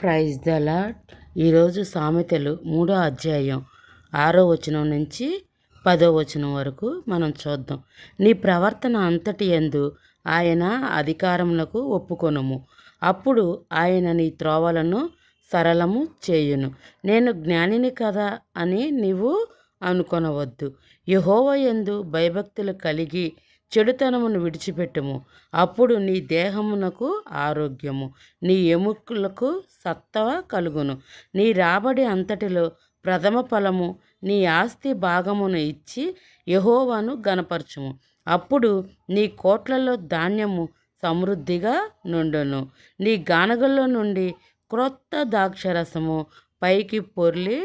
Praise the lot ఈరోజు సామెతలు మూడో అధ్యాయం ఆరో వచనం నుంచి పదో వచనం వరకు మనం చూద్దాం. నీ ప్రవర్తన అంతటి ఎందు ఆయన అధికారములకు ఒప్పుకొనుము. అప్పుడు ఆయన నీ త్రోవలను సరళము చేయును. నేను జ్ఞానిని కదా అని నీవు అనుకొనవద్దు. యహోవ ఎందు భయభక్తులు కలిగి చెడుతనమును విడిచిపెట్టుము. అప్పుడు నీ దేహమునకు ఆరోగ్యము. నీ ఎముకలకు సత్తవ కలుగును. నీ రాబడి అంతటిలో ప్రథమ ఫలము నీ ఆస్తి భాగమును ఇచ్చి యహోవాను గనపరచుము అప్పుడు నీ కోట్లలో ధాన్యము సమృద్ధిగా నుండును. నీ గానగల్లో నుండి క్రొత్త ద్రాక్షరసము పైకి పొర్లి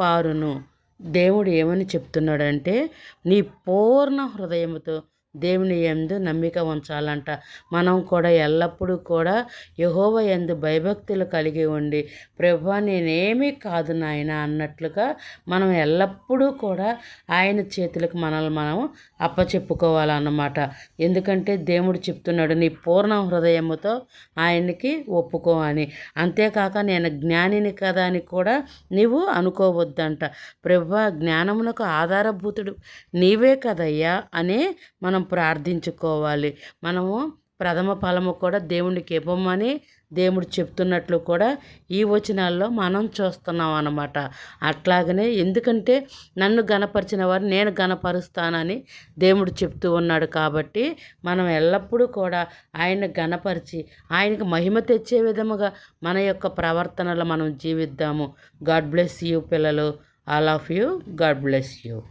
పారును. దేవుడు ఏమని చెప్తున్నాడంటే నీ పూర్ణ హృదయముతో దేవుని ఎందు నమ్మిక ఉంచాలంట. మనం కూడా ఎల్లప్పుడూ కూడా యహోవ ఎందు భయభక్తులు కలిగి ఉండి ప్రభా నేనేమీ కాదు నాయన అన్నట్లుగా మనం ఎల్లప్పుడూ కూడా ఆయన చేతులకు మనల్ని మనం అప్పచెప్పుకోవాలన్నమాట. ఎందుకంటే దేవుడు చెప్తున్నాడు నీ పూర్ణ హృదయముతో ఆయనకి ఒప్పుకో అని. అంతేకాక నేను జ్ఞానిని కదా అని కూడా నీవు అనుకోవద్దంట. ప్రభా జ్ఞానమునకు ఆధారభూతుడు నీవే కదయ్యా అనే మనం మనం ప్రార్థించుకోవాలి. మనము ప్రథమ ఫలము కూడా దేవునికి ఇవ్వమని దేవుడు చెప్తున్నట్లు కూడా ఈ వచనాల్లో మనం చూస్తున్నాం అన్నమాట. అట్లాగనే ఎందుకంటే నన్ను గనపరిచిన వారు నేను గనపరుస్తానని దేవుడు చెప్తూ ఉన్నాడు కాబట్టి మనం ఎల్లప్పుడూ కూడా ఆయన గనపరిచి ఆయనకు మహిమ తెచ్చే విధముగా మన యొక్క ప్రవర్తనలో మనం జీవిద్దాము. గాడ్ బ్లెస్ యూ పిల్లలు. All of you. God bless you.